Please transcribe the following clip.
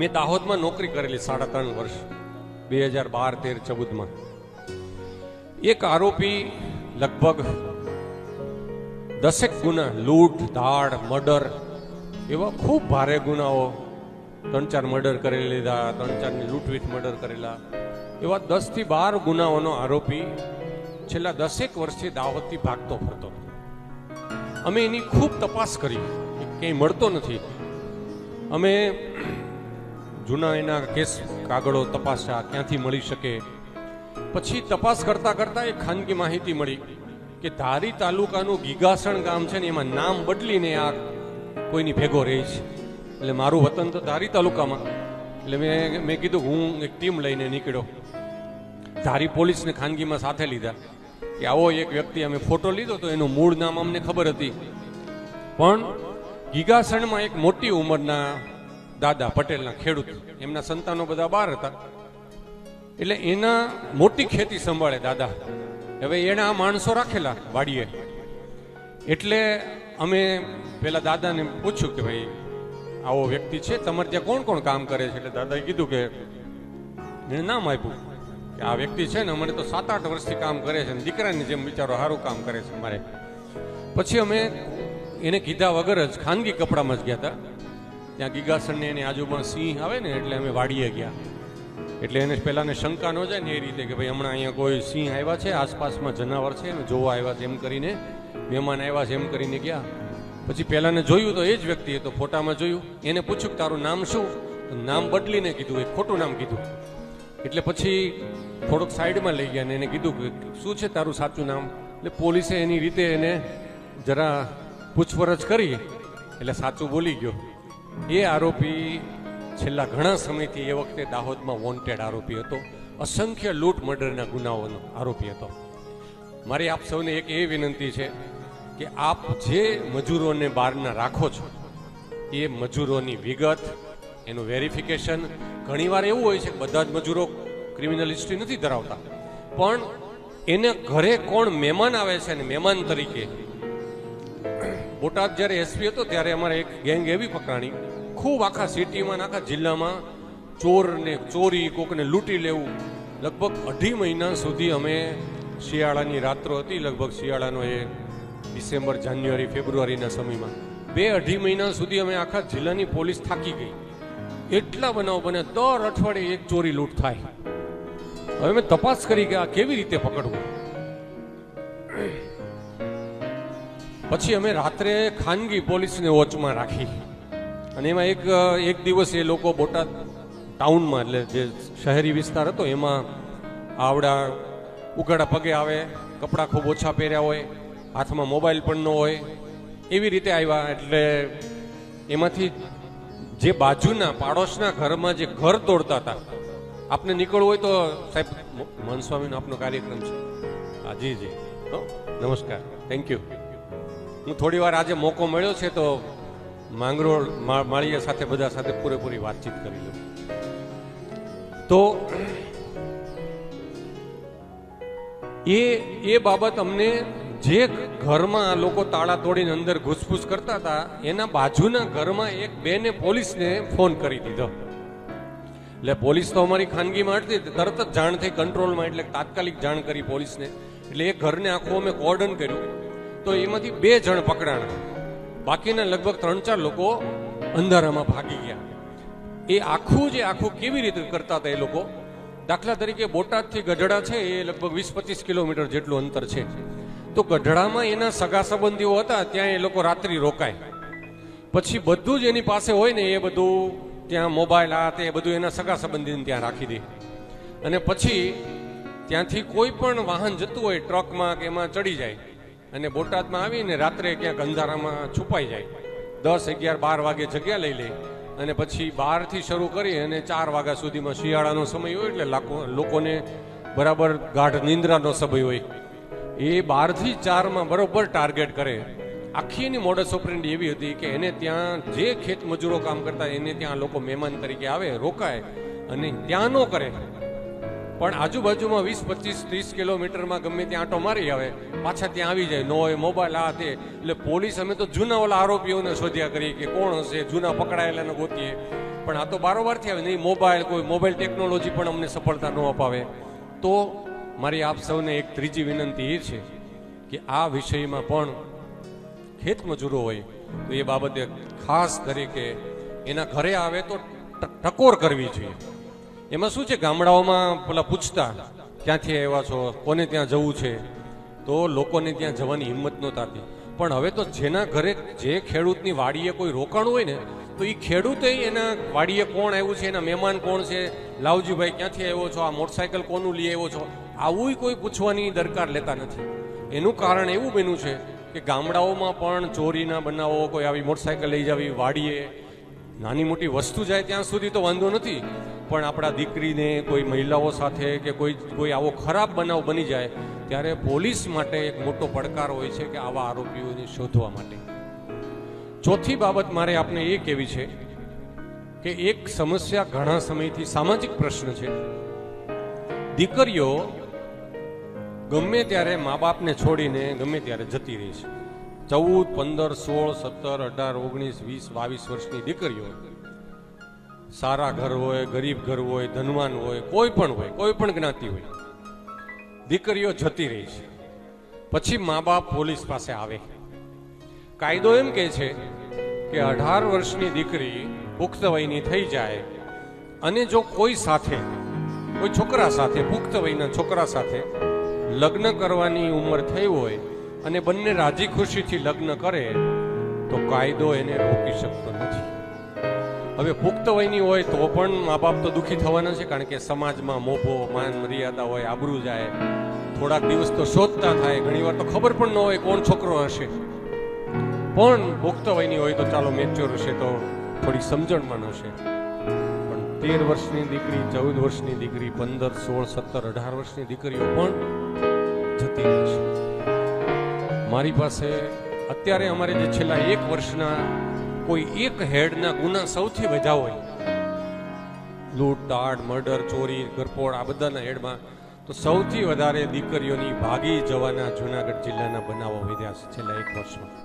મેં દાહોદમાં નોકરી કરેલી સાડા ત્રણ વર્ષ, બે હજાર બાર, તેર, ચૌદમાં. એક આરોપી લગભગ દસેક ગુના લૂંટ, ધાડ, મર્ડર એવા ખૂબ ભારે ગુનાઓ, ત્રણ ચાર મર્ડર કરી લીધા, ત્રણ ચારની લૂંટવીટ મર્ડર કરેલા એવા દસથી બાર ગુનાઓનો આરોપી છેલ્લા દસેક વર્ષથી દાહોદથી ભાગતો ફરતો અમે એની ખૂબ તપાસ કરી એ મળતો નથી. અમે જૂના એના કેસ કાગળો તપાસ્યા, ક્યાંથી મળી શકે? પછી તપાસ કરતા કરતા એક ખાનગી માહિતી મળી કે ધારી તાલુકાનું ગીગાસણ ગામ છે ને, એમાં નામ બદલીને આ કોઈની ભેગો રહે છે. એટલે મારું વતન તો ધારી તાલુકામાં. એટલે મેં મેં કીધું હું એક ટીમ લઈને નીકળ્યો. ધારી પોલીસને ખાનગીમાં સાથે લીધા કે આવો એક વ્યક્તિ, અમે ફોટો લીધો તો એનું મૂળ નામ અમને ખબર હતી. પણ ગીગાસણમાં એક મોટી ઉંમરના દાદા પટેલના ખેડૂત, એમના સંતાનો બધા બહાર હતા. એટલે એના મોટી ખેતી સંભાળે દાદા. હવે એણે આ માણસો રાખેલા વાડીએ. એટલે અમે પેલા દાદાને પૂછ્યું કે ભાઈ, આવો વ્યક્તિ છે, તમારે ત્યાં કોણ કોણ કામ કરે છે? એટલે દાદાએ કીધું કે, એને નામ આપ્યું કે આ વ્યક્તિ છે ને અમારે તો સાત આઠ વર્ષથી કામ કરે છે દીકરાની જેમ બિચારો સારું કામ કરે છે મારે પછી અમે એને કીધા વગર જ ખાનગી કપડામાં જ ગયા હતા. ત્યાં ગીગાસણની એની આજુબાજુ સિંહ આવે ને, એટલે અમે વાડીએ ગયા. એટલે એને પહેલાંને શંકા ન જાય ને એ રીતે કે ભાઈ હમણાં અહીંયા કોઈ સિંહ આવ્યા છે, આસપાસમાં જનાવર છે ને જોવા આવ્યા છે એમ કરીને, મહેમાન આવ્યા છે એમ કરીને ગયા. પછી પહેલાંને જોયું તો એ જ વ્યક્તિ તો ફોટામાં જોયું. એને પૂછ્યું કે તારું નામ શું? નામ બદલીને કીધું એ ખોટું નામ કીધું. એટલે પછી થોડુંક સાઈડમાં લઈ ગયા ને એને કીધું કે શું છે તારું સાચું નામ? એટલે પોલીસે એની રીતે એને જરા પૂછપરછ કરી, એટલે સાચું બોલી ગયો. એ આરોપી છેલ્લા ઘણા સમયથી એ વખતે દાહોદમાં વોન્ટેડ આરોપી હતો. અસંખ્ય લૂંટ મર્ડરના ગુનાઓનો આરોપી હતો. મારી આપ સૌને એક એ વિનંતી છે કે આપ જે મજૂરોને બહારના રાખો છો, એ મજૂરોની વિગત, એનું વેરિફિકેશન ઘણીવાર એવું હોય છે કે બધા જ મજૂરો ક્રિમિનલ હિસ્ટ્રી નથી ધરાવતા. પણ એને ઘરે કોણ મહેમાન આવે છે અને મહેમાન તરીકે બોટાદ જ્યારે એસપી હતો ત્યારે અમારે એક ગેંગ એવી પકડાણી. ખૂબ આખા સિટીમાં આખા જિલ્લામાં ચોરને, ચોરી, કોકને લૂંટી લેવું. લગભગ અઢી મહિના સુધી અમે શિયાળાની રાત્રો હતી. લગભગ શિયાળાનો એ ડિસેમ્બર, જાન્યુઆરી, ફેબ્રુઆરીના સમયમાં. બે અઢી મહિના સુધી અમે આખા જિલ્લાની પોલીસ થાકી ગઈ. એટલા બનાવ બને, દર અઠવાડિયે એક ચોરી લૂંટ થાય. હવે મેં તપાસ કરી કે આ કેવી રીતે પકડવું. પછી અમે રાત્રે ખાનગી પોલીસને વોચમાં રાખી. અને એમાં એક એક દિવસ એ લોકો બોટાદ ટાઉનમાં, એટલે જે શહેરી વિસ્તાર હતો, એમાં આવડા ઉઘાડા પગે આવે, કપડાં ખૂબ ઓછા પહેર્યા હોય, હાથમાં મોબાઈલ પણ ન હોય, એવી રીતે આવ્યા. એટલે એમાંથી જે બાજુના, પાડોશના ઘરમાં જે ઘર તોડતા હતા, આપને નીકળવું હોય તો, સાહેબ મનસ્વામીનો આપનો કાર્યક્રમ છે. હા, જી નમસ્કાર. થેન્ક યુ હું થોડી વાર આજે મોકો મળ્યો છે તો માંગરોળ માળીયા સાથે બધા સાથે પૂરેપૂરી વાતચીત કરી લઉં. તો એ એ બાબત અમને જે ઘરમાં આ લોકો તાળા તોડીને અંદર ઘૂસફૂસ કરતા હતા, એના બાજુના ઘરમાં એક બેને પોલીસને ફોન કરી દીધો. એટલે પોલીસ તો અમારી ખાનગીમાં હતી, તરત જ જાણ થઈ કંટ્રોલમાં, એટલે તાત્કાલિક જાણ કરી પોલીસને. એટલે એ ઘરને આખું અમે કોર્ડન કર્યું. તો એમાંથી બે જણ પકડાણા. બાકીના લગભગ ત્રણ ચાર લોકો અંધારામાં ભાગી ગયા. એ આખું જે આખું કેવી રીતે કરતા હતા એ લોકો? દાખલા તરીકે બોટાદથી ગઢડા છે, એ લગભગ વીસ પચીસ કિલોમીટર જેટલું અંતર છે. તો ગઢડામાં એના સગા સંબંધીઓ હતા, ત્યાં એ લોકો રાત્રિ રોકાય. પછી બધું જ એની પાસે હોય ને, એ બધું ત્યાં મોબાઈલ આ તે બધું એના સગા સંબંધીને ત્યાં રાખી દે. અને પછી ત્યાંથી કોઈ પણ વાહન જતું હોય, ટ્રકમાં કે એમાં ચડી જાય અને બોટાદમાં આવીને રાત્રે ક્યાંક અંધારામાં છુપાઈ જાય. દસ, અગિયાર, બાર વાગે જગ્યા લઈ લે અને પછી બારથી શરૂ કરી અને ચાર વાગ્યા સુધીમાં શિયાળાનો સમય હોય એટલે લોકોને બરાબર ગાઢ નિંદ્રાનો સમય હોય. એ બારથી ચારમાં બરોબર ટાર્ગેટ કરે. આખી એની મોડસ ઓપરેન્ડી એવી હતી કે એને ત્યાં જે ખેત મજૂરો કામ કરતા એને ત્યાં લોકો મહેમાન તરીકે આવે, રોકાય અને ત્યાં ન કરે. પણ આજુબાજુમાં વીસ, પચીસ, ત્રીસ કિલોમીટરમાં ગમે ત્યાં આંટો મારી આવે, પાછા ત્યાં આવી જાય. નો હોય મોબાઈલ, આ તે. એટલે પોલીસ અમે તો જૂના ઓલા આરોપીઓને શોધ્યા કરીએ કે કોણ હશે, જૂના પકડાયેલાને ગોતીએ. પણ આ તો બારોબારથી આવે નહીં મોબાઈલ, કોઈ મોબાઈલ ટેકનોલોજી પણ અમને સફળતા ન અપાવે. તો મારી આપ સૌને એક ત્રીજી વિનંતી એ છે કે આ વિષયમાં પણ ખેત મજૂરો હોય, તો એ બાબતે ખાસ તરીકે એના ઘરે આવે તો ટકોર કરવી જોઈએ. એમાં શું છે? ગામડાઓમાં પેલા પૂછતા, ક્યાંથી આવ્યા છો? કોને ત્યાં જવું છે? તો લોકોને ત્યાં જવાની હિંમત નહોતી પણ હવે તો જેના ઘરે જે ખેડૂતની વાડીએ કોઈ રોકાણ હોય ને, તો એ ખેડૂતે એના વાડીએ કોણ આવ્યું છે, એના મહેમાન કોણ છે? લાવજીભાઈ, ક્યાંથી આવ્યો છો? આ મોટરસાયકલ કોનું લઈ આવ્યો છો? આવું કોઈ પૂછવાની દરકાર લેતા નથી. એનું કારણ એવું બન્યું છે કે ગામડાઓમાં પણ ચોરીના બનાવો, કોઈ આવી મોટરસાયકલ લઈ જવી વાડીએ, નાની મોટી વસ્તુ જાય ત્યાં સુધી તો વાંધો નથી. પણ આપણા દીકરીને કોઈ મહિલાઓ સાથે કે કોઈ કોઈ આવો ખરાબ બનાવ બની જાય, ત્યારે પોલીસ માટે એક મોટો પડકાર હોય છે કે આવા આરોપીઓને શોધવા માટે. ચોથી બાબત મારે આપને એ કહેવી છે કે એક સમસ્યા ઘણા સમયથી સામાજિક પ્રશ્ન છે. દીકરીઓ ગમે ત્યારે મા બાપને છોડીને ગમે ત્યારે જતી રહી છે. ચૌદ, પંદર, સોળ, સત્તર, અઢાર, ઓગણીસ, વીસ, બાવીસ વર્ષની દીકરીઓ સારા ઘર હોય, ગરીબ ઘર હોય, ધનવાન હોય, કોઈ પણ હોય, કોઈ પણ જ્ઞાતિ હોય, દીકરીઓ જતી રહી છે. પછી મા બાપ પોલીસ પાસે આવે. કાયદો એમ કહે છે કે અઢાર વર્ષની દીકરી પુખ્ત વયની થઈ જાય અને જો કોઈ સાથે, કોઈ છોકરા સાથે, પુખ્ત વયના છોકરા સાથે લગ્ન કરવાની ઉંમર થઈ હોય અને બંને રાજી ખુશીથી લગ્ન કરે, તો કાયદો એને રોકી શકતો નથી. હવે પુખ્ત વયની હોય તો પણ મા બાપ તો દુઃખી થવાના છે, કારણ કે સમાજમાં મોભો, માન, મર્યાદા હોય, આબરૂ જાય. થોડાક દિવસ તો શોધતા થાય ઘણીવાર તો ખબર પણ ન હોય કોણ છોકરો હશે. પણ પુખ્ત વયની હોય તો ચાલો મેચ્યોર હશે તો થોડી સમજણમાં હશે. પણ તેર વર્ષની દીકરી, ચૌદ વર્ષની દીકરી, પંદર, સોળ, સત્તર, અઢાર વર્ષની દીકરીઓ પણ જતી રહે મારી પાસે અત્યારે અમારે જે છેલ્લા એક વર્ષના કોઈ એક હેડના ગુના સૌથી વધ્યા હોય. લૂંટ, દાડ, મર્ડર, ચોરી ગરપોડ આ બધાના હેડમાં તો સૌથી વધારે દીકરીઓની ભાગી જવાના જુનાગઢ જિલ્લાના બનાવો વધ્યા છે છેલ્લા એક વર્ષમાં.